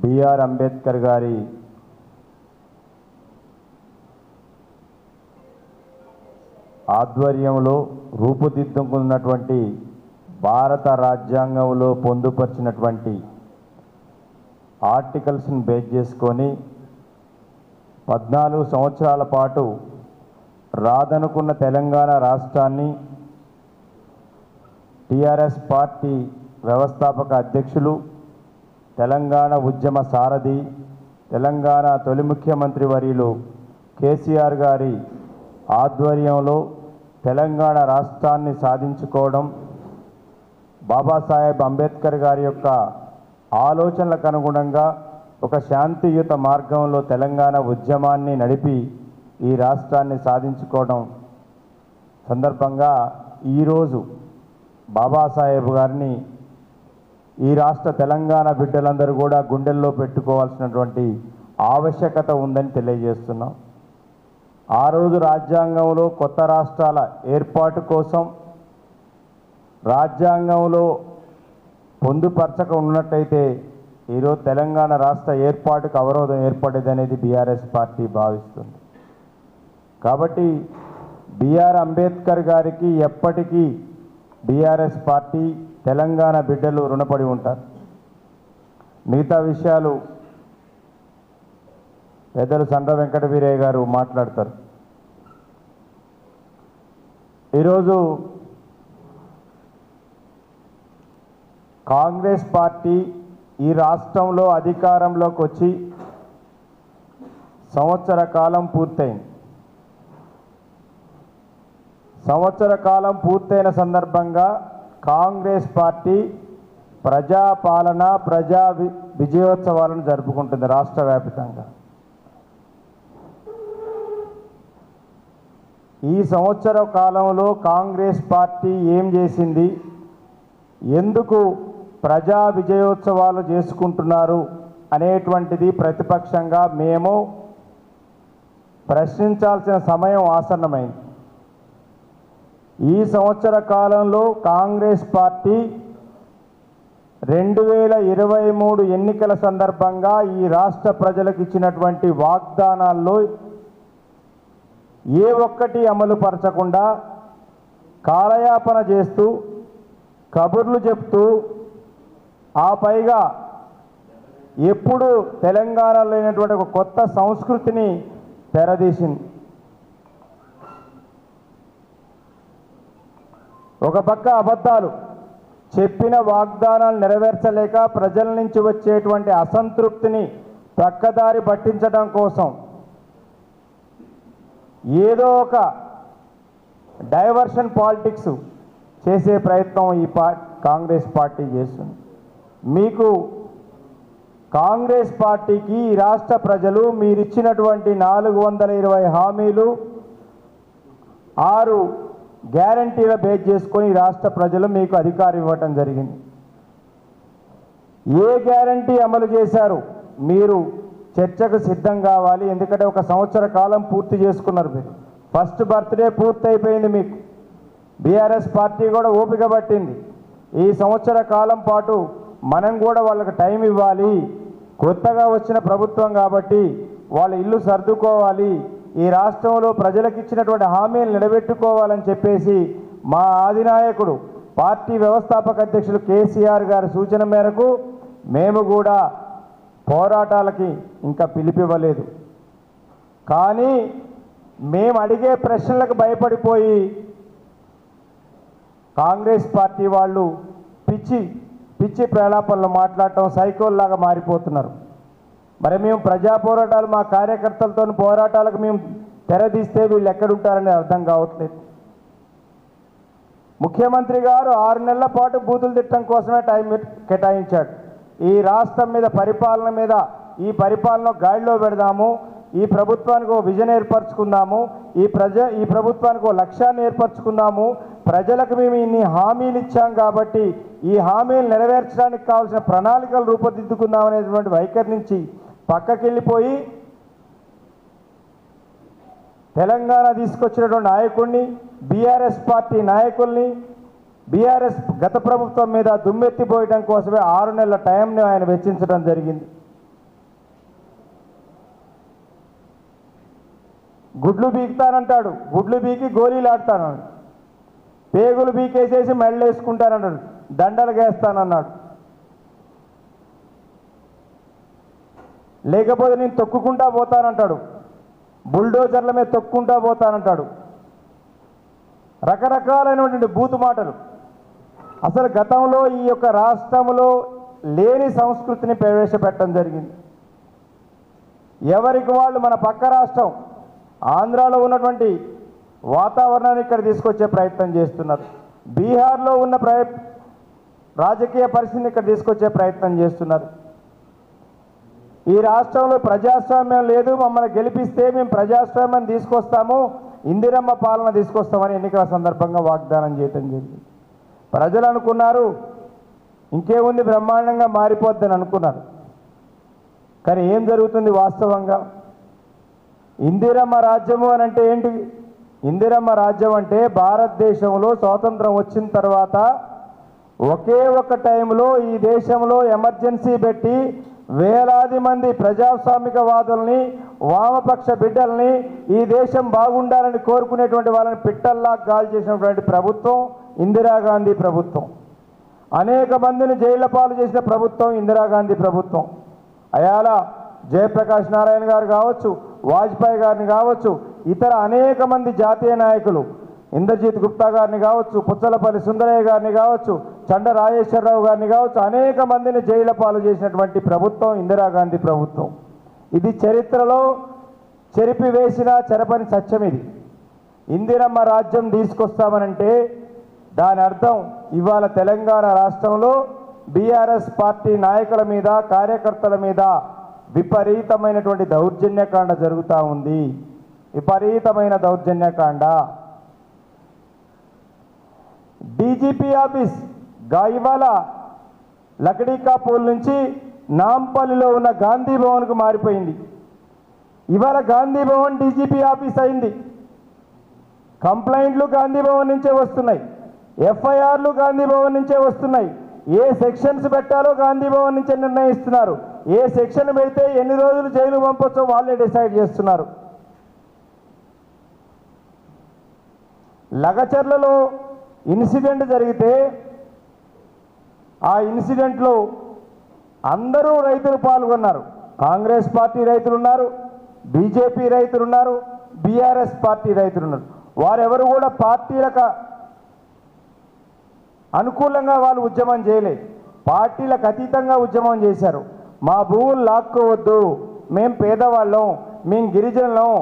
BR Ambedkar గారి ఆధ్వర్యంలో రూపుదిద్దుకున్నటువంటి భారత రాజ్యాంగంలో పొందుపరిచినటువంటి ఆర్టికల్స్ని బేస్ చేసుకొని పద్నాలుగు సంవత్సరాల పాటు రాదనుకున్న తెలంగాణ రాష్ట్రాన్ని టిఆర్ఎస్ పార్టీ వ్యవస్థాపక అధ్యక్షులు తెలంగాణ ఉద్యమ సారథి తెలంగాణ తొలి ముఖ్యమంత్రి వర్యులు కేసీఆర్ గారి ఆధ్వర్యంలో తెలంగాణ రాష్ట్రాన్ని సాధించుకోవడం బాబాసాహెబ్ అంబేద్కర్ గారి యొక్క ఆలోచనలకు అనుగుణంగా ఒక శాంతియుత మార్గంలో తెలంగాణ ఉద్యమాన్ని నడిపి ఈ రాష్ట్రాన్ని సాధించుకోవడం సందర్భంగా ఈరోజు బాబాసాహెబ్ గారిని ఈ రాష్ట్ర తెలంగాణ బిడ్డలందరూ కూడా గుండెల్లో పెట్టుకోవాల్సినటువంటి ఆవశ్యకత ఉందని తెలియజేస్తున్నాం. ఆ రోజు రాజ్యాంగంలో కొత్త రాష్ట్రాల ఏర్పాటు కోసం రాజ్యాంగంలో పొందుపరచక ఉన్నట్టయితే ఈరోజు తెలంగాణ రాష్ట్ర ఏర్పాటుకు అవరోధం ఏర్పడేది అనేది బీఆర్ఎస్ పార్టీ భావిస్తుంది. కాబట్టి బీఆర్ అంబేద్కర్ గారికి ఎప్పటికీ బీఆర్ఎస్ పార్టీ తెలంగాణ బిడ్డలు రుణపడి ఉంటారు. మిగతా విషయాలు పెద్దలు సండ్ర వెంకట వీరయ్య గారు మాట్లాడతారు. ఈరోజు కాంగ్రెస్ పార్టీ ఈ రాష్ట్రంలో అధికారంలోకి వచ్చి సంవత్సర కాలం పూర్తయింది. సంవత్సర కాలం పూర్తయిన సందర్భంగా కాంగ్రెస్ పార్టీ ప్రజాపాలన ప్రజా విజయోత్సవాలను జరుపుకుంటుంది రాష్ట్ర వ్యాప్తంగా. ఈ సంవత్సర కాలంలో కాంగ్రెస్ పార్టీ ఏం చేసింది? ఎందుకు ప్రజా విజయోత్సవాలు చేసుకుంటున్నారు అనేటువంటిది ప్రతిపక్షంగా మేము ప్రశ్నించాల్సిన సమయం ఆసన్నమైంది. ఈ సంవత్సర కాలంలో కాంగ్రెస్ పార్టీ రెండు వేల ఇరవై మూడు ఎన్నికల సందర్భంగా ఈ రాష్ట్ర ప్రజలకు ఇచ్చినటువంటి వాగ్దానాల్లో ఏ ఒక్కటి అమలు పరచకుండా కాలయాపన చేస్తూ కబుర్లు చెప్తూ ఆ పైగా ఎప్పుడు తెలంగాణలో లేనటువంటి ఒక కొత్త సంస్కృతిని తెరదీసింది. ఒక పక్క అబద్ధాలు. చెప్పిన వాగ్దానాలు నెరవేర్చలేక ప్రజల నుంచి వచ్చేటువంటి అసంతృప్తిని పక్కదారి పట్టించడం కోసం ఏదో ఒక డైవర్షన్ పాలిటిక్స్ చేసే ప్రయత్నం ఈ పా కాంగ్రెస్ పార్టీ చేస్తుంది. మీకు కాంగ్రెస్ పార్టీకి ఈ రాష్ట్ర ప్రజలు మీరిచ్చినటువంటి నాలుగు వందల ఇరవై హామీలు ఆరు గ్యారంటీల బేస్ చేసుకొని ఈ రాష్ట్ర ప్రజలు మీకు అధికారం ఇవ్వటం జరిగింది. ఏ గ్యారంటీ అమలు చేశారు? మీరు చర్చకు సిద్ధం కావాలి. ఎందుకంటే ఒక సంవత్సర కాలం పూర్తి చేసుకున్నారు మీరు. ఫస్ట్ బర్త్డే పూర్తయిపోయింది మీకు. బీఆర్ఎస్ పార్టీ కూడా ఓపిక పట్టింది. ఈ సంవత్సర కాలం పాటు మనం కూడా వాళ్ళకి టైం ఇవ్వాలి. కొత్తగా వచ్చిన ప్రభుత్వం కాబట్టి వాళ్ళ ఇల్లు సర్దుకోవాలి. ఈ రాష్ట్రంలో ప్రజలకు ఇచ్చినటువంటి హామీలు నిలబెట్టుకోవాలని చెప్పేసి మా ఆదినాయకుడు పార్టీ వ్యవస్థాపక అధ్యక్షులు కేసీఆర్ గారి సూచన మేరకు మేము కూడా పోరాటాలకి ఇంకా పిలిపివ్వలేదు. కానీ మేము అడిగే ప్రశ్నలకు భయపడిపోయి కాంగ్రెస్ పార్టీ వాళ్ళు పిచ్చి పిచ్చి ప్రలాపనలు మాట్లాడటం సైకోల్లాగా మారిపోతున్నారు. మరి మేము ప్రజా పోరాటాలు మా కార్యకర్తలతో పోరాటాలకు మేము తెరదీస్తే వీళ్ళు ఎక్కడుంటారని అర్థం కావట్లేదు. ముఖ్యమంత్రి గారు ఆరు నెలల పాటు బూతులు తిట్టడం కోసమే టైం కేటాయించాడు. ఈ రాష్ట్రం మీద పరిపాలన మీద ఈ పరిపాలన గాడిలో పెడదాము ఈ ప్రభుత్వానికి ఒక విజన్ ఏర్పరచుకుందాము ఈ ప్రజ ఈ ప్రభుత్వానికి ఒక లక్ష్యాన్ని ఏర్పరచుకుందాము ప్రజలకు మేము ఇన్ని హామీలు ఇచ్చాం కాబట్టి ఈ హామీలు నెరవేర్చడానికి కావాల్సిన ప్రణాళికలు రూపొందిద్దుకుందాం అనేటువంటి వైఖరి నుంచి పక్కకెళ్ళిపోయి తెలంగాణ తీసుకొచ్చినటువంటి నాయకుడిని బీఆర్ఎస్ పార్టీ నాయకుల్ని బీఆర్ఎస్ గత ప్రభుత్వం మీద దుమ్మెత్తిపోయడం కోసమే ఆరు నెలల టైంని ఆయన వెచ్చించడం జరిగింది. గుడ్లు బీకుతానంటాడు. గుడ్లు బీకి గోళీలు ఆడతానన్నాడు పేగులు బీకేసేసి మెళ్ళేసుకుంటానన్నాడు దండలు గేస్తానన్నాడు. లేకపోతే నేను తొక్కుకుంటా పోతానంటాడు. బుల్డోజర్ల మీద తొక్కుంటా పోతానంటాడు. రకరకాలైనటువంటి బూతు మాటలు. అసలు గతంలో ఈ యొక్క రాష్ట్రంలో లేని సంస్కృతిని ప్రవేశపెట్టడం జరిగింది. ఎవరికి వాళ్ళు మన పక్క రాష్ట్రం ఆంధ్రాలో ఉన్నటువంటి వాతావరణాన్ని ఇక్కడ తీసుకొచ్చే ప్రయత్నం చేస్తున్నారు. బీహార్లో ఉన్న ప్రయ రాజకీయ పరిస్థితిని ఇక్కడ తీసుకొచ్చే ప్రయత్నం చేస్తున్నారు. ఈ రాష్ట్రంలో ప్రజాస్వామ్యం లేదు మమ్మల్ని గెలిపిస్తే మేము ప్రజాస్వామ్యం తీసుకొస్తాము ఇందిరమ్మ పాలన తీసుకొస్తామని ఎన్నికల సందర్భంగా వాగ్దానం చేయటం జరిగింది. ప్రజలు అనుకున్నారు ఇంకేముంది బ్రహ్మాండంగా మారిపోద్దని అనుకున్నారు. కానీ ఏం జరుగుతుంది వాస్తవంగా? ఇందిరమ్మ రాజ్యము అని అంటే ఏంటి? ఇందిరమ్మ రాజ్యం అంటే భారతదేశంలో స్వాతంత్రం వచ్చిన తర్వాత ఒకే ఒక టైంలో ఈ దేశంలో ఎమర్జెన్సీ పెట్టి వేలాది మంది ప్రజాస్వామికవాదుల్ని వామపక్ష బిడ్డల్ని ఈ దేశం బాగుండాలని కోరుకునేటువంటి వాళ్ళని పిట్టల్లా గాలి చేసినటువంటి ప్రభుత్వం ఇందిరాగాంధీ ప్రభుత్వం. అనేక మందిని జైళ్ళ పాలు చేసిన ప్రభుత్వం ఇందిరాగాంధీ ప్రభుత్వం. అయాల జయప్రకాష్ నారాయణ గారు కావచ్చు వాజ్పేయి గారిని కావచ్చు ఇతర అనేక మంది జాతీయ నాయకులు ఇంద్రజిత్ గుప్తా గారిని కావచ్చు పుచ్చలపల్లి సుందరయ్య గారిని కావచ్చు చండ రాజేశ్వరరావు గారిని కావచ్చు అనేక మందిని జైల పాలు చేసినటువంటి ప్రభుత్వం ఇందిరాగాంధీ ప్రభుత్వం. ఇది చరిత్రలో చెరిపి వేసిన చెరపని సత్యం ఇది. ఇందిరమ్మ రాజ్యం తీసుకొస్తామనంటే దాని అర్థం ఇవాళ తెలంగాణ రాష్ట్రంలో బీఆర్ఎస్ పార్టీ నాయకుల మీద కార్యకర్తల మీద విపరీతమైనటువంటి దౌర్జన్యకాండ జరుగుతూ ఉంది. విపరీతమైన దౌర్జన్యకాండ. డీజీపీ ఆఫీస్ గా ఇవాళ లకడీకాపూల్ నుంచి నాంపల్లిలో ఉన్న గాంధీ భవన్కు మారిపోయింది. ఇవాళ గాంధీ భవన్ డీజీపీ ఆఫీస్ అయింది. కంప్లైంట్లు గాంధీ భవన్ నుంచే వస్తున్నాయి. ఎఫ్ఐఆర్లు గాంధీ భవన్ నుంచే వస్తున్నాయి. ఏ సెక్షన్స్ పెట్టాలో గాంధీ భవన్ నుంచే నిర్ణయిస్తున్నారు. ఏ సెక్షన్ పెడితే ఎన్ని రోజులు జైలు పంపొచ్చో వాళ్ళే డిసైడ్ చేస్తున్నారు. లగచర్లలో ఇన్సిడెంట్ జరిగితే ఆ ఇన్సిడెంట్లో అందరూ రైతులు పాల్గొన్నారు. కాంగ్రెస్ పార్టీ రైతులు ఉన్నారు బీజేపీ రైతులు ఉన్నారు బీఆర్ఎస్ పార్టీ రైతులు ఉన్నారు వారెవరు కూడా పార్టీలకు అనుకూలంగా వాళ్ళు ఉద్యమం చేయలేదు పార్టీలకు అతీతంగా ఉద్యమం చేశారు. మా భూములు లాక్కోవద్దు మేం పేదవాళ్ళం మేం గిరిజనులం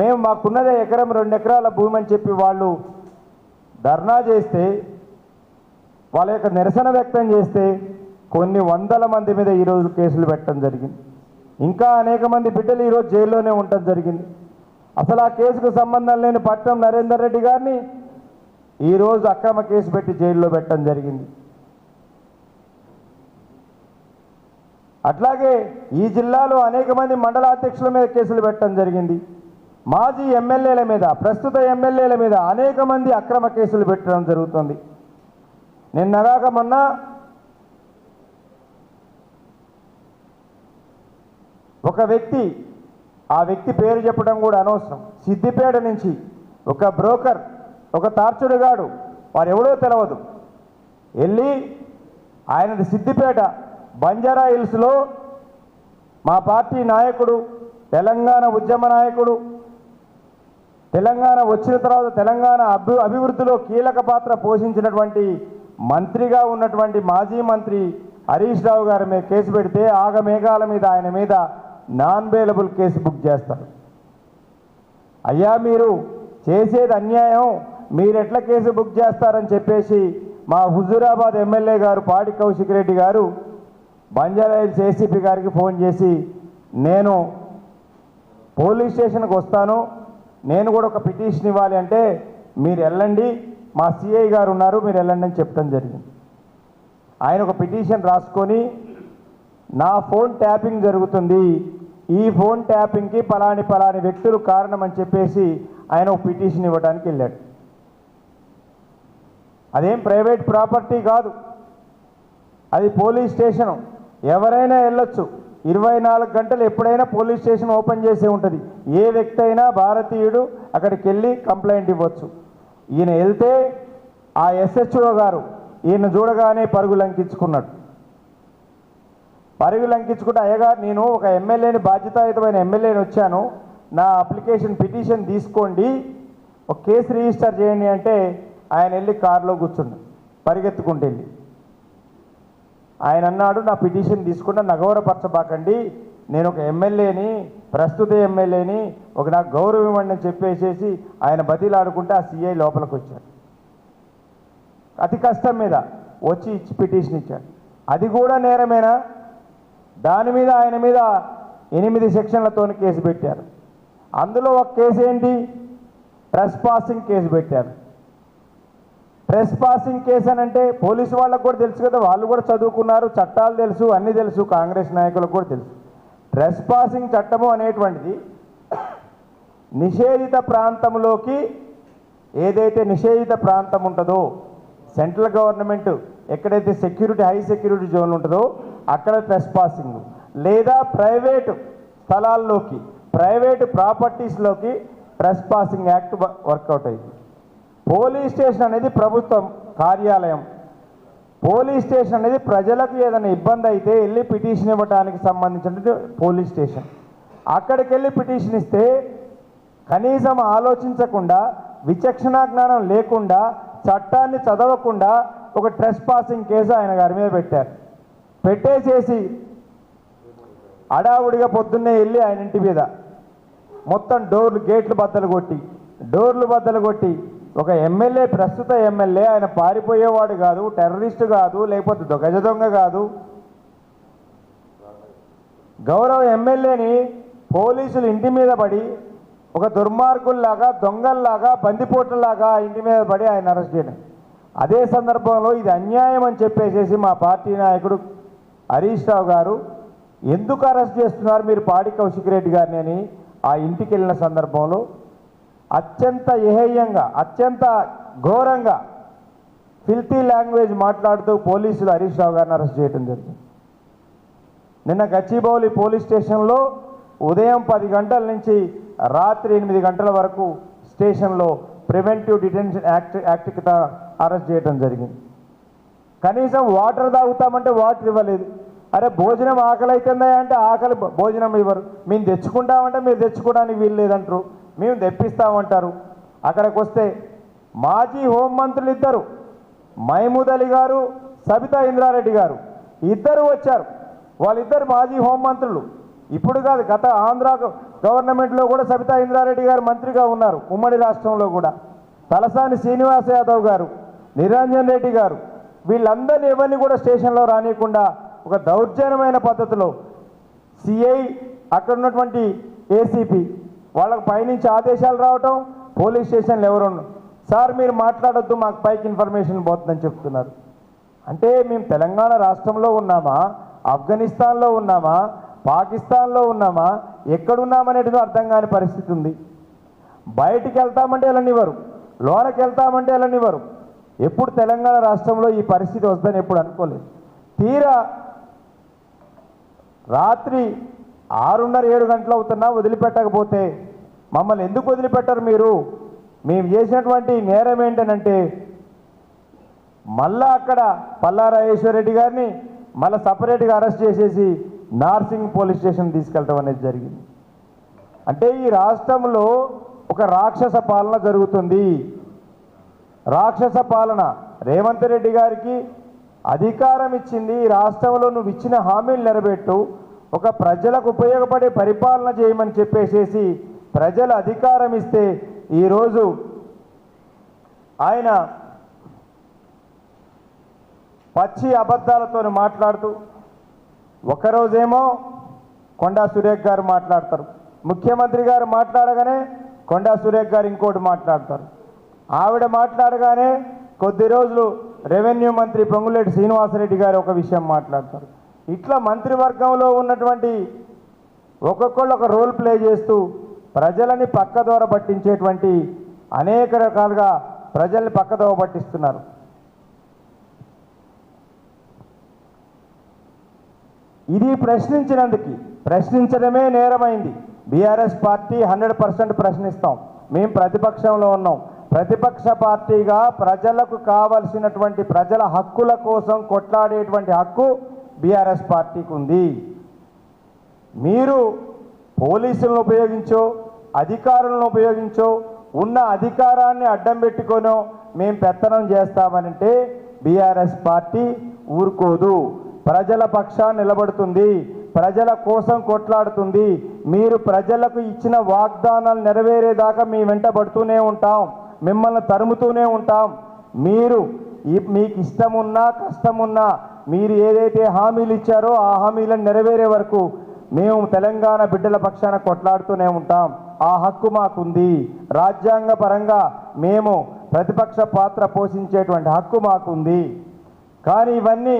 మేము మాకున్నదే ఎకరం రెండు ఎకరాల భూమి అని చెప్పి వాళ్ళు ధర్నా చేస్తే వాళ్ళ యొక్క నిరసన వ్యక్తం చేస్తే కొన్ని వందల మంది మీద ఈరోజు కేసులు పెట్టడం జరిగింది. ఇంకా అనేక మంది బిడ్డలు ఈరోజు జైల్లోనే ఉండటం జరిగింది. అసలు ఆ కేసుకు సంబంధం లేని పట్నం నరేందర్ రెడ్డి గారిని ఈరోజు అక్రమ కేసు పెట్టి జైల్లో పెట్టడం జరిగింది. అట్లాగే ఈ జిల్లాలో అనేక మంది మండలాధ్యక్షుల మీద కేసులు పెట్టడం జరిగింది. మాజీ ఎమ్మెల్యేల మీద ప్రస్తుత ఎమ్మెల్యేల మీద అనేక మంది అక్రమ కేసులు పెట్టడం జరుగుతుంది. నిన్నగాక మొన్న ఒక వ్యక్తి ఆ వ్యక్తి పేరు చెప్పడం కూడా అనవసరం. సిద్దిపేట నుంచి ఒక బ్రోకర్ ఒక తార్చుడుగాడు వారు ఎవడో తెలవదు. వెళ్ళి ఆయనది సిద్దిపేట బంజారా హిల్స్లో మా పార్టీ నాయకుడు తెలంగాణ ఉద్యమ నాయకుడు తెలంగాణ వచ్చిన తర్వాత తెలంగాణ అభి అభివృద్ధిలో కీలక పాత్ర పోషించినటువంటి మంత్రిగా ఉన్నటువంటి మాజీ మంత్రి హరీష్ రావు గారి మీద కేసు పెడితే ఆగమేఘాల మీద ఆయన మీద నాన్ బెయిలబుల్ కేసు బుక్ చేస్తారు. అయ్యా మీరు చేసేది అన్యాయం మీరెట్లా కేసు బుక్ చేస్తారని చెప్పేసి మా హుజూరాబాద్ ఎమ్మెల్యే గారు పాడి కౌశిక్ రెడ్డి గారు బంజారాహిల్స్ ఏసీపీ గారికి ఫోన్ చేసి నేను పోలీస్ స్టేషన్కి వస్తాను నేను కూడా ఒక పిటిషన్ ఇవ్వాలి అంటే మీరు వెళ్ళండి మా సిఐ గారు ఉన్నారు మీరు వెళ్ళండి అని చెప్పడం జరిగింది. ఆయన ఒక పిటిషన్ రాసుకొని నా ఫోన్ ట్యాపింగ్ జరుగుతుంది ఈ ఫోన్ ట్యాపింగ్కి పలాని పలాని వ్యక్తులు కారణం అని చెప్పేసి ఆయన ఒక పిటిషన్ ఇవ్వడానికి వెళ్ళాడు. అదేం ప్రైవేట్ ప్రాపర్టీ కాదు. అది పోలీస్ స్టేషను. ఎవరైనా వెళ్ళొచ్చు. ఇరవై నాలుగు గంటలు ఎప్పుడైనా పోలీస్ స్టేషన్ ఓపెన్ చేసే ఉంటుంది. ఏ వ్యక్తి అయినా భారతీయుడు అక్కడికి వెళ్ళి కంప్లైంట్ ఇవ్వచ్చు. ఈయన వెళ్తే ఆ ఎస్హెచ్ఓ గారు ఈయన చూడగానే పరుగు లంకించుకున్నాడు. పరుగు లంకించుకుంటే అయ్యగారు నేను ఒక ఎమ్మెల్యేని బాధ్యతాయుతమైన ఎమ్మెల్యేని వచ్చాను. నా అప్లికేషన్ పిటిషన్ తీసుకోండి. ఒక కేసు రిజిస్టర్ చేయండి అంటే ఆయన వెళ్ళి కారులో కూర్చుండు పరిగెత్తుకుంటూ వెళ్ళి. ఆయన అన్నాడు నా పిటిషన్ తీసుకుంటే నగౌరపరచబాకండి నేను ఒక ఎమ్మెల్యేని ప్రస్తుత ఎమ్మెల్యేని ఒక నాకు గౌరవం ఇవ్వండి అని చెప్పేసేసి ఆయన బతిలాడుకుంటే ఆ సిఐ లోపలికి వచ్చాడు అతి కష్టం మీద వచ్చి ఇచ్చి పిటిషన్ ఇచ్చాడు. అది కూడా నేరమేనా? దాని మీద ఆయన మీద ఎనిమిది సెక్షన్లతో కేసు పెట్టారు. అందులో ఒక కేసు ఏంటి? ట్రెస్ పాసింగ్ కేసు పెట్టారు. ట్రెస్ పాసింగ్ కేసు అని అంటే పోలీసు వాళ్ళకు కూడా తెలుసు కదా వాళ్ళు కూడా చదువుకున్నారు చట్టాలు తెలుసు అన్నీ తెలుసు కాంగ్రెస్ నాయకులకు కూడా తెలుసు. ట్రెస్ పాసింగ్ చట్టము అనేటువంటిది నిషేధిత ప్రాంతంలోకి ఏదైతే నిషేధిత ప్రాంతం ఉంటుందో సెంట్రల్ గవర్నమెంట్ ఎక్కడైతే సెక్యూరిటీ హై సెక్యూరిటీ జోన్ ఉంటుందో అక్కడ ట్రెస్ పాసింగ్ లేదా ప్రైవేటు స్థలాల్లోకి ప్రైవేటు ప్రాపర్టీస్లోకి ట్రెస్ పాసింగ్ యాక్ట్ వర్కౌట్ అయింది పోలీస్ స్టేషన్ అనేది ప్రభుత్వం కార్యాలయం. పోలీస్ స్టేషన్ అనేది ప్రజలకు ఏదైనా ఇబ్బంది అయితే వెళ్ళి పిటిషన్ ఇవ్వడానికి సంబంధించినది పోలీస్ స్టేషన్. అక్కడికి వెళ్ళి పిటిషన్ ఇస్తే కనీసం ఆలోచించకుండా విచక్షణా జ్ఞానం లేకుండా చట్టాన్ని చదవకుండా ఒక ట్రెస్ పాసింగ్ కేసు ఆయన గారి మీద పెట్టారు. పెట్టేసేసి అడావుడిగా పొద్దున్నే వెళ్ళి ఆయన ఇంటి మీద మొత్తం డోర్లు గేట్లు బద్దలు కొట్టి డోర్లు బద్దలు కొట్టి ఒక ఎమ్మెల్యే ప్రస్తుత ఎమ్మెల్యే ఆయన పారిపోయేవాడు కాదు టెర్రరిస్ట్ కాదు లేకపోతే గజ దొంగ కాదు. గౌరవ ఎమ్మెల్యేని పోలీసులు ఇంటి మీద పడి ఒక దుర్మార్గుల్లాగా దొంగల్లాగా బందిపోట్లలాగా ఇంటి మీద పడి ఆయన అరెస్ట్ చేయడం. అదే సందర్భంలో ఇది అన్యాయం అని చెప్పేసేసి మా పార్టీ నాయకుడు హరీష్ రావు గారు ఎందుకు అరెస్ట్ చేస్తున్నారు మీరు పాడి కౌశిక్ రెడ్డి గారిని అని ఆ ఇంటికి వెళ్ళిన సందర్భంలో అత్యంత ఏహేయంగా అత్యంత ఘోరంగా ఫిల్తీ లాంగ్వేజ్ మాట్లాడుతూ పోలీసులు హరీష్ రావు గారిని అరెస్ట్ చేయడం జరిగింది. నిన్న గచ్చిబౌలి పోలీస్ స్టేషన్లో ఉదయం పది గంటల నుంచి రాత్రి ఎనిమిది గంటల వరకు స్టేషన్లో ప్రివెంటివ్ డిటెన్షన్ యాక్ట్ యాక్ట్ కింద అరెస్ట్ చేయడం జరిగింది. కనీసం వాటర్ తాగుతామంటే వాటర్ ఇవ్వలేదు. అరే భోజనం ఆకలి అవుతుందా అంటే ఆకలి భోజనం ఇవ్వరు. మేము తెచ్చుకుంటామంటే మీరు తెచ్చుకోవడానికి వీలు లేదంటారు. మేము తెప్పిస్తామంటారు. అక్కడికి వస్తే మాజీ హోంమంత్రులు ఇద్దరు మహమూద్ అలీ గారు సబితా ఇంద్రారెడ్డి గారు ఇద్దరు వచ్చారు. వాళ్ళిద్దరు మాజీ హోంమంత్రులు. ఇప్పుడు కాదు గత ఆంధ్ర గవర్నమెంట్లో కూడా సబితా ఇంద్రారెడ్డి గారు మంత్రిగా ఉన్నారు ఉమ్మడి రాష్ట్రంలో కూడా. తలసాని శ్రీనివాస్ యాదవ్ గారు నిరంజన్ రెడ్డి గారు. వీళ్ళందరినీ ఎవరిని కూడా స్టేషన్లో రానియకుండా ఒక దౌర్జన్యమైన పద్ధతిలో సిఐ అక్కడ ఉన్నటువంటి ఏసీపీ వాళ్ళకి పైనుంచి ఆదేశాలు రావటం పోలీస్ స్టేషన్లు ఎవరు సార్ మీరు మాట్లాడొద్దు మాకు పైకి ఇన్ఫర్మేషన్ పోతుందని చెప్తున్నారు. అంటే మేము తెలంగాణ రాష్ట్రంలో ఉన్నామా ఆఫ్ఘనిస్తాన్లో ఉన్నామా పాకిస్తాన్లో ఉన్నామా ఎక్కడున్నామనేది అర్థం కాని పరిస్థితి ఉంది. బయటికి వెళ్తామంటే వెళ్ళనివ్వరు లోనకి వెళ్తామంటే వెళ్ళనివ్వరు. ఎప్పుడు తెలంగాణ రాష్ట్రంలో ఈ పరిస్థితి వస్తుందని ఎప్పుడు అనుకోలేదు. తీరా రాత్రి ఆరున్నర ఏడు గంటలు అవుతున్నా వదిలిపెట్టకపోతే మమ్మల్ని ఎందుకు వదిలిపెట్టరు మీరు? మేము చేసినటువంటి నేరం ఏంటనంటే మళ్ళా అక్కడ పల్లారాజేశ్వరరెడ్డి రెడ్డి గారిని మళ్ళీ సపరేట్గా అరెస్ట్ చేసేసి నార్సింగ్ పోలీస్ స్టేషన్ తీసుకెళ్ళటం అనేది జరిగింది. అంటే ఈ రాష్ట్రంలో ఒక రాక్షస పాలన జరుగుతుంది. రాక్షస పాలన రేవంత్ రెడ్డి గారికి అధికారం ఇచ్చింది. ఈ రాష్ట్రంలో నువ్వు ఇచ్చిన హామీలు నెరవేర్టు ఒక ప్రజలకు ఉపయోగపడే పరిపాలన చేయమని చెప్పేసేసి ప్రజల అధికారం ఇస్తే ఈరోజు ఆయన పచ్చి అబద్ధాలతో మాట్లాడుతూ ఒకరోజేమో కొండా సురేఖ్ గారు మాట్లాడతారు. ముఖ్యమంత్రి గారు మాట్లాడగానే కొండా సురేఖ్ గారు ఇంకోటి మాట్లాడతారు. ఆవిడ మాట్లాడగానే కొద్ది రోజులు రెవెన్యూ మంత్రి పొంగులేటి శ్రీనివాసరెడ్డి గారు ఒక విషయం మాట్లాడతారు. ఇట్లా మంత్రివర్గంలో ఉన్నటువంటి ఒక్కొక్కళ్ళు ఒక రోల్ ప్లే చేస్తూ ప్రజలని పక్కదోర పట్టించేటువంటి అనేక రకాలుగా ప్రజల్ని పక్కదోవ పట్టిస్తున్నారు. ఇది ప్రశ్నించినందుకు ప్రశ్నించడమే నేరమైంది. బీఆర్ఎస్ పార్టీ హండ్రెడ్ పర్సెంట్ ప్రశ్నిస్తాం. మేము ప్రతిపక్షంలో ఉన్నాం. ప్రతిపక్ష పార్టీగా ప్రజలకు కావలసినటువంటి ప్రజల హక్కుల కోసం కొట్లాడేటువంటి హక్కు బీఆర్ఎస్ పార్టీకి ఉంది. మీరు పోలీసులను ఉపయోగించో అధికారులను ఉపయోగించో ఉన్న అధికారాన్ని అడ్డం పెట్టుకొనో మేము పెత్తనం చేస్తామనంటే బీఆర్ఎస్ పార్టీ ఊరుకోదు. ప్రజల పక్షాన్ని నిలబడుతుంది. ప్రజల కోసం కొట్లాడుతుంది. మీరు ప్రజలకు ఇచ్చిన వాగ్దానాలు నెరవేరేదాకా మీ వెంటబడుతూనే ఉంటాం. మిమ్మల్ని తరుముతూనే ఉంటాం. మీరు ఈ- మీకు ఇష్టమున్నా కష్టమున్నా మీరు ఏదైతే హామీలు ఇచ్చారో ఆ హామీలను నెరవేరే వరకు మేము తెలంగాణ బిడ్డల పక్షాన కొట్లాడుతూనే ఉంటాం. ఆ హక్కు మాకుంది. రాజ్యాంగ పరంగా మేము ప్రతిపక్ష పాత్ర పోషించేటువంటి హక్కు మాకుంది. కానీ ఇవన్నీ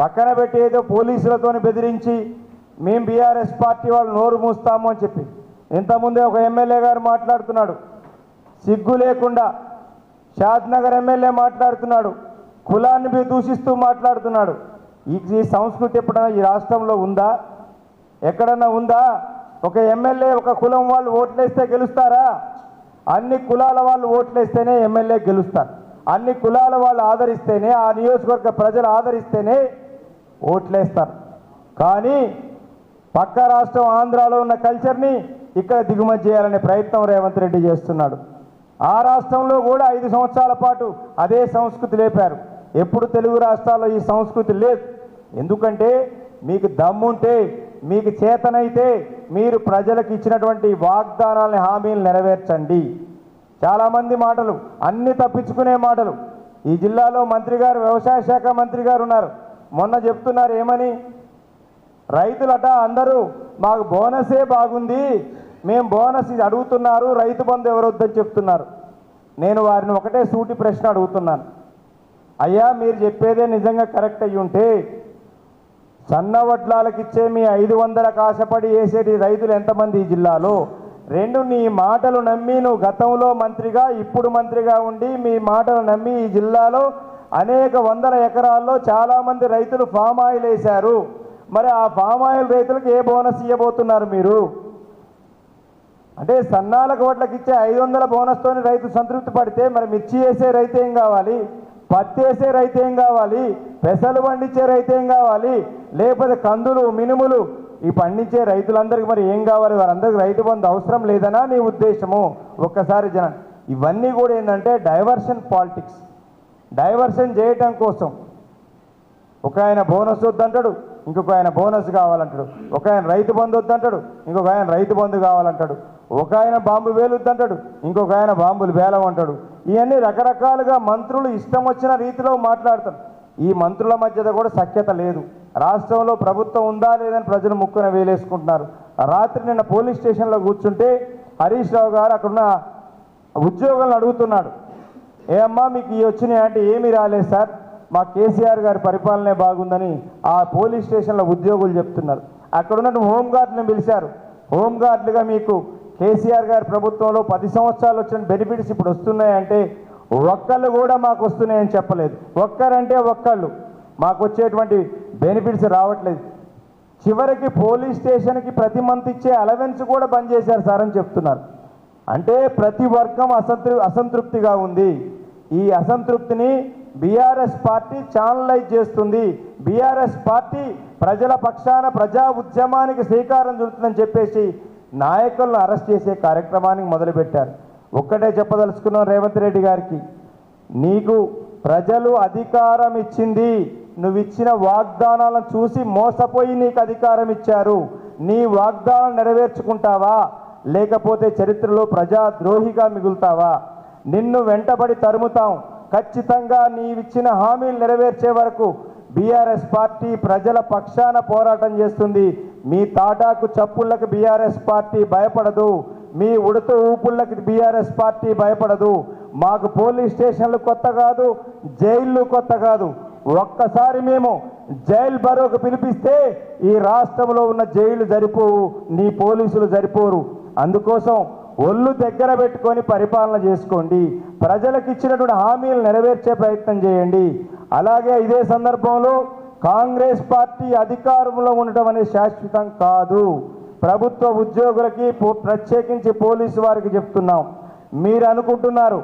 పక్కన పెట్టి ఏదో పోలీసులతో బెదిరించి మేము బీఆర్ఎస్ పార్టీ వాళ్ళు నోరు మూస్తాము అని చెప్పి. ఇంతకుముందే ఒక ఎమ్మెల్యే గారు మాట్లాడుతున్నాడు. సిగ్గు లేకుండా షాద్ నగర్ ఎమ్మెల్యే మాట్లాడుతున్నాడు. కులాన్ని మీరు దూషిస్తూ మాట్లాడుతున్నాడు. ఈ ఈ సంస్కృతి ఎప్పుడైనా ఈ రాష్ట్రంలో ఉందా? ఎక్కడన్నా ఉందా? ఒక ఎమ్మెల్యే ఒక కులం వాళ్ళు ఓట్లేస్తే గెలుస్తారా? అన్ని కులాల వాళ్ళు ఓట్లేస్తేనే ఎమ్మెల్యే గెలుస్తారు. అన్ని కులాల వాళ్ళు ఆదరిస్తేనే ఆ నియోజకవర్గ ప్రజలు ఆదరిస్తేనే ఓట్లేస్తారు. కానీ పక్క రాష్ట్రం ఆంధ్రాలో ఉన్న కల్చర్ని ఇక్కడ దిగుమతి చేయాలనే ప్రయత్నం రేవంత్ రెడ్డి చేస్తున్నాడు. ఆ రాష్ట్రంలో కూడా ఐదు సంవత్సరాల పాటు అదే సంస్కృతి లేపారు. ఎప్పుడు తెలుగు రాష్ట్రాల్లో ఈ సంస్కృతి లేదు. ఎందుకంటే మీకు దమ్ముంటే మీకు చేతనైతే మీరు ప్రజలకు ఇచ్చినటువంటి వాగ్దానాలని హామీలు నెరవేర్చండి. చాలామంది మాటలు అన్ని తప్పించుకునే మాటలు. ఈ జిల్లాలో మంత్రి గారు వ్యవసాయ శాఖ మంత్రి గారు ఉన్నారు. మొన్న చెప్తున్నారు ఏమని? రైతులట అందరూ మాకు బోనసే బాగుంది. మేము బోనస్ ఇది అడుగుతున్నారు రైతు బంధు ఎవరొద్దని చెప్తున్నారు. నేను వారిని ఒకటే సూటి ప్రశ్న అడుగుతున్నాను. అయ్యా మీరు చెప్పేదే నిజంగా కరెక్ట్ అయ్యి ఉంటే సన్న వడ్లాలకు ఇచ్చే మీ ఐదు వందలకు ఆశపడి వేసేటి రైతులు ఎంతమంది ఈ జిల్లాలో? రెండు నీ మాటలు నమ్మి నువ్వు గతంలో మంత్రిగా ఇప్పుడు మంత్రిగా ఉండి మీ మాటలు నమ్మి ఈ జిల్లాలో అనేక వందల ఎకరాల్లో చాలామంది రైతులు ఫామ్ ఆయిల్ వేశారు. మరి ఆ ఫామ్ ఆయిల్ రైతులకు ఏ బోనస్ ఇవ్వబోతున్నారు మీరు? అంటే సన్నాలకు వడ్లకిచ్చే ఐదు వందల బోనస్తోని రైతు సంతృప్తి పడితే మరి మిర్చి వేసే రైతు ఏం కావాలి? పత్తి వేసే రైతు ఏం కావాలి? పెసలు పండించే రైతు ఏం కావాలి? లేకపోతే కందులు మినుములు ఈ పండించే రైతులందరికీ మరి ఏం కావాలి? వారందరికీ రైతు బంధు అవసరం లేదనా నీ ఉద్దేశము? ఒక్కసారి జన ఇవన్నీ కూడా ఏంటంటే డైవర్షన్ పాలిటిక్స్. డైవర్షన్ చేయటం కోసం. ఒక ఆయన బోనస్ వద్దంటాడు ఇంకొక ఆయన బోనస్ కావాలంటాడు. ఒక ఆయన రైతు బంధు వద్దంటాడు ఇంకొక ఆయన రైతు బంధు కావాలంటాడు. ఒక ఆయన బాంబు వేలుద్దంటాడు ఇంకొక ఆయన బాంబులు వేలం అంటాడు. ఇవన్నీ రకరకాలుగా మంత్రులు ఇష్టం వచ్చిన రీతిలో మాట్లాడతారు. ఈ మంత్రుల మధ్యద కూడా సఖ్యత లేదు. రాష్ట్రంలో ప్రభుత్వం ఉందా లేదని ప్రజలు ముక్కున వేలేసుకుంటున్నారు. రాత్రి నిన్న పోలీస్ స్టేషన్లో కూర్చుంటే హరీష్ రావు గారు అక్కడున్న ఉద్యోగులను అడుగుతున్నాడు. ఏ అమ్మా మీకు ఈ వచ్చినాయి అంటే ఏమీ రాలేదు సార్. మా కేసీఆర్ గారి పరిపాలనే బాగుందని ఆ పోలీస్ స్టేషన్లో ఉద్యోగులు చెప్తున్నారు. అక్కడ ఉన్నట్టు హోంగార్డులను పిలిచారు. హోంగార్డులుగా మీకు కేసీఆర్ గారి ప్రభుత్వంలో పది సంవత్సరాలు వచ్చిన బెనిఫిట్స్ ఇప్పుడు వస్తున్నాయంటే ఒక్కళ్ళు కూడా మాకు వస్తున్నాయని చెప్పలేదు. ఒక్కరంటే ఒక్కళ్ళు. మాకు వచ్చేటువంటి బెనిఫిట్స్ రావట్లేదు. చివరికి పోలీస్ స్టేషన్కి ప్రతి మంత్ ఇచ్చే అలవెన్స్ కూడా బంద్ చేశారు సార్ అని చెప్తున్నారు. అంటే ప్రతి వర్గం అసంతృ అసంతృప్తిగా ఉంది. ఈ అసంతృప్తిని బీఆర్ఎస్ పార్టీ ఛానలైజ్ చేస్తుంది. బీఆర్ఎస్ పార్టీ ప్రజల పక్షాన ప్రజా ఉద్యమానికి శ్రీకారం చుడుతుందని చెప్పేసి నాయకులను అరెస్ట్ చేసే కార్యక్రమానికి మొదలుపెట్టారు. ఒక్కటే చెప్పదలుచుకున్నాం రేవంత్ రెడ్డి గారికి. నీకు ప్రజలు అధికారం ఇచ్చింది నువ్వు ఇచ్చిన వాగ్దానాలను చూసి మోసపోయి నీకు అధికారం ఇచ్చారు. నీ వాగ్దానం నెరవేర్చుకుంటావా? లేకపోతే చరిత్రలో ప్రజా ద్రోహిగా మిగులుతావా? నిన్ను వెంటబడి తరుముతాం. ఖచ్చితంగా నీవిచ్చిన హామీలు నెరవేర్చే వరకు బీఆర్ఎస్ పార్టీ ప్రజల పక్షాన పోరాటం చేస్తుంది. మీ తాటాకు చప్పుళ్ళకి బీఆర్ఎస్ పార్టీ భయపడదు. మీ ఉడత ఊపుళ్ళకి బీఆర్ఎస్ పార్టీ భయపడదు. మాకు పోలీస్ స్టేషన్లు కొత్త కాదు జైళ్ళు కొత్త కాదు. ఒక్కసారి మేము జైలు బరోకు పిలిపిస్తే ఈ రాష్ట్రంలో ఉన్న జైలు జరిపోవు నీ పోలీసులు సరిపోరు అందుకోసం ఒళ్ళు దగ్గర పెట్టుకొని పరిపాలన చేసుకోండి. ప్రజలకు ఇచ్చినటువంటి హామీలు నెరవేర్చే ప్రయత్నం చేయండి. అలాగే ఇదే సందర్భంలో కాంగ్రెస్ పార్టీ అధికారంలో ఉండటం అనేది శాశ్వతం కాదు. ప్రభుత్వ ఉద్యోగులకి ప్రత్యేకించి పోలీసు వారికి చెప్తున్నాం. మీరు అనుకుంటున్నారు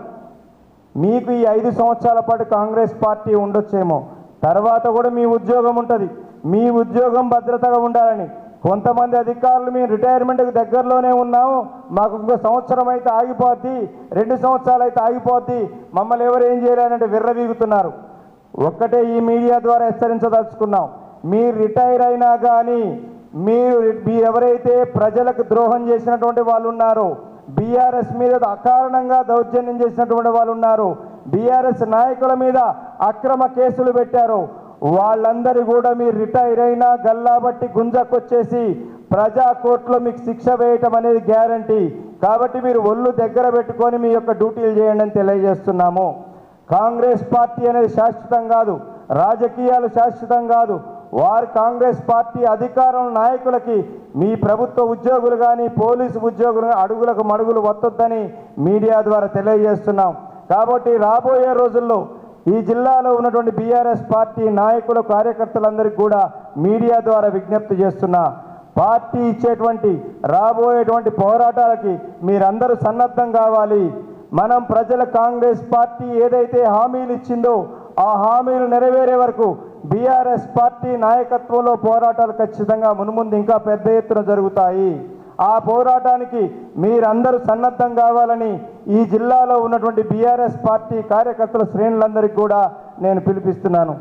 మీకు ఈ ఐదు సంవత్సరాల పాటు కాంగ్రెస్ పార్టీ ఉండొచ్చేమో. తర్వాత కూడా మీ ఉద్యోగం ఉంటుంది. మీ ఉద్యోగం భద్రతగా ఉండాలని. కొంతమంది అధికారులు మేము రిటైర్మెంట్కి దగ్గరలోనే ఉన్నాము. మాకు ఇంకో సంవత్సరం అయితే ఆగిపోద్ది. రెండు సంవత్సరాలు అయితే ఆగిపోద్ది. మమ్మల్ని ఎవరు ఏం చేయాలంటే విర్రవీగుతున్నారు. ఒక్కటే ఈ మీడియా ద్వారా హెచ్చరించదలుచుకున్నాం. మీరు రిటైర్ అయినా కానీ మీరు మీరు ఎవరైతే ప్రజలకు ద్రోహం చేసినటువంటి వాళ్ళు ఉన్నారో బీఆర్ఎస్ మీద అకారణంగా దౌర్జన్యం చేసినటువంటి వాళ్ళు ఉన్నారు బీఆర్ఎస్ నాయకుల మీద అక్రమ కేసులు పెట్టారు వాళ్ళందరూ కూడా మీరు రిటైర్ అయినా గల్లాబట్టి గుంజకొచ్చేసి ప్రజా కోర్టులో మీకు శిక్ష వేయటం అనేది గ్యారంటీ. కాబట్టి మీరు ఒళ్ళు దగ్గర పెట్టుకొని మీ యొక్క డ్యూటీలు చేయండి అని తెలియజేస్తున్నాము. కాంగ్రెస్ పార్టీ అనేది శాశ్వతం కాదు. రాజకీయాలు శాశ్వతం కాదు. వారు కాంగ్రెస్ పార్టీ అధికారం నాయకులకి మీ ప్రభుత్వ ఉద్యోగులు కానీ పోలీసు ఉద్యోగులు అడుగులకు మడుగులు వత్తొద్దని మీడియా ద్వారా తెలియజేస్తున్నాం. కాబట్టి రాబోయే రోజుల్లో ఈ జిల్లాలో ఉన్నటువంటి బీఆర్ఎస్ పార్టీ నాయకులు కార్యకర్తలందరికీ కూడా మీడియా ద్వారా విజ్ఞప్తి చేస్తున్నా పార్టీ ఇచ్చేటువంటి రాబోయేటువంటి పోరాటాలకి మీరందరూ సన్నద్ధం కావాలి. మనం ప్రజల కాంగ్రెస్ పార్టీ ఏదైతే హామీలు ఇచ్చిందో ఆ హామీలు నెరవేరే వరకు బీఆర్ఎస్ పార్టీ నాయకత్వంలో పోరాటాలు ఖచ్చితంగా మునుముందు ఇంకా పెద్ద ఎత్తున జరుగుతాయి. ఆ పోరాటానికి మీరందరూ సన్నద్ధం కావాలని ఈ జిల్లాలో ఉన్నటువంటి బీఆర్ఎస్ పార్టీ కార్యకర్తల శ్రేణులందరికీ కూడా నేను పిలిపిస్తున్నాను.